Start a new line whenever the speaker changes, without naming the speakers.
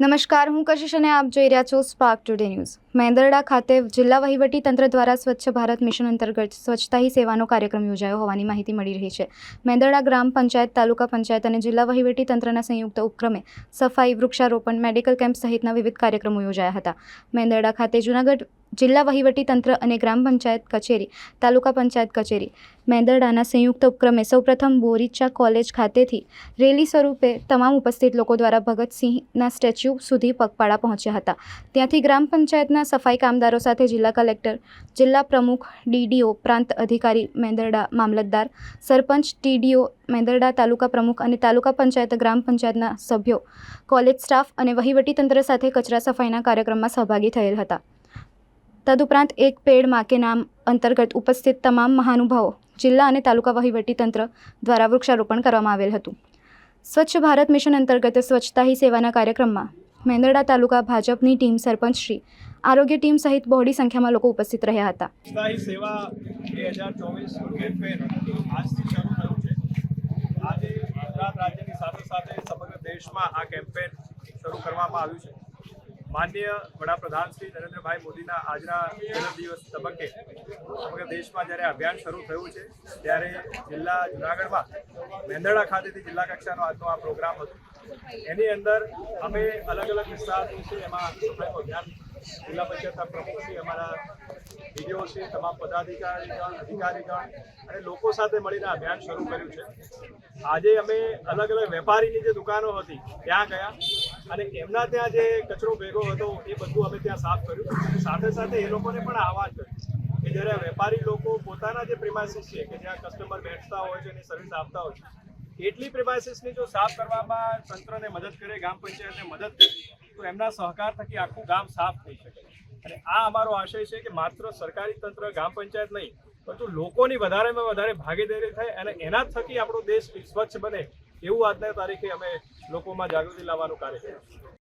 નમસ્કાર, હું કશિશ અને આપ જોઈ રહ્યા છો સ્પાર્ક ટુડે ન્યૂઝ મેંદરડા ખાતે જિલ્લા વહીવટી તંત્ર દ્વારા સ્વચ્છ ભારત મિશન અંતર્ગત સ્વચ્છતા હી સેવાનો કાર્યક્રમ યોજાયો હોવાની માહિતી મળી રહી છે. મેંદરડા ગ્રામ પંચાયત, તાલુકા પંચાયત અને જિલ્લા વહીવટી તંત્રના સંયુક્ત ઉપક્રમે સફાઈ, વૃક્ષારોપણ, મેડિકલ કેમ્પ સહિતના વિવિધ કાર્યક્રમો યોજાયા હતા. મેંદરડા ખાતે જૂનાગઢ જિલ્લા વહીવટી તંત્ર અને ગ્રામ પંચાયત કચેરી, તાલુકા પંચાયત કચેરી, મેંદરડાના સંયુક્ત ઉપક્રમે સૌપ્રથમ બોરીચા કોલેજ ખાતેથી રેલી સ્વરૂપે તમામ ઉપસ્થિત લોકો દ્વારા ભગતસિંહના સ્ટેચ્યુ સુધી પગપાળા પહોંચ્યા હતા. ત્યાંથી ગ્રામ પંચાયતના સફાઈ કામદારો સાથે જિલ્લા કલેક્ટર, જિલ્લા પ્રમુખ ડીડીઓ પ્રાંત અધિકારી, મેંદરડા મામલતદાર, સરપંચ ટીડીઓ મેંદરડા તાલુકા પ્રમુખ અને તાલુકા પંચાયત ગ્રામ પંચાયતના સભ્યો, કોલેજ સ્ટાફ અને વહીવટીતંત્ર સાથે કચરા સફાઈના કાર્યક્રમમાં સહભાગી થયેલ હતા. તદુપરાંત એક પેડમાં કે નામ અંતર્ગત ઉપસ્થિત તમામ મહાનુભાવો, જિલ્લા અને તાલુકા વહીવટીતંત્ર દ્વારા વૃક્ષારોપણ કરવામાં આવેલ હતું. સ્વચ્છ ભારત મિશન અંતર્ગત સ્વચ્છતા હી સેવાના કાર્યક્રમમાં મેંદરડા તાલુકા ભાજપની ટીમ સરપંચ શ્રી, આરોગ્ય ટીમ સહિત બહોળી સંખ્યામાં લોકો ઉપસ્થિત રહ્યા હતા.
આજે ગુજરાત રાજ્યની સાથે સાથે સમગ્ર દેશમાં આ કેમ્પેન શરૂ કરવામાં આવ્યું છે. માનનીય વડાપ્રધાન શ્રી નરેન્દ્રભાઈ મોદીના આજના જન્મદિવસ તબક્કે સમગ્ર દેશમાં જ્યારે અભિયાન શરૂ થયું છે, ત્યારે જિલ્લા જુનાગઢમાં મેંદરડા ખાતેથી જિલ્લા કક્ષાનો આજનો આ પ્રોગ્રામ હતો. એની અંદર અમે અલગ અલગ વિસ્તાર છે, એમાં અભિયાન જિલ્લા પંચાયતના પ્રમુખ અમારા ડીડીઓ છે તમામ પદાધિકારીગણ, અધિકારીગણ અને લોકો સાથે મળીને અભિયાન શરૂ કર્યું છે. આજે અમે અલગ અલગ વેપારીની જે દુકાનો હતી, ત્યાં ગયા. અને એમના ત્યાં જે કચરો ભેગો હતો, એ બધું અમે ત્યાં સાફ કર્યું. સાથે સાથે એ લોકોને પણ આહવાન કર્યું કે જ્યારે વેપારી લોકો પોતાના જે પ્રિમાઇસીસ છે, કે જ્યાં કસ્ટમર બેઠતા હોય છે અને સર્વિસ આપતા હોય છે, એટલી પ્રિમાઇસીસની જો સાફ કરવામાં તંત્રને મદદ કરે ગામ પંચાયતને મદદ કરે, તો એમના સહકાર થકી આખું ગામ સાફ થઈ શકે. અને આ અમારો આશય છે કે માત્ર સરકારી તંત્ર ગામ પંચાયત નહીં, પરંતુ લોકોની વધારેમાં વધારે ભાગીદારી થાય અને એના થકી આપણો દેશ સ્વચ્છ બને. એવું આજના તારીખે અમે લોકોમાં જાગૃતિ લાવવાનું કાર્ય કર્યું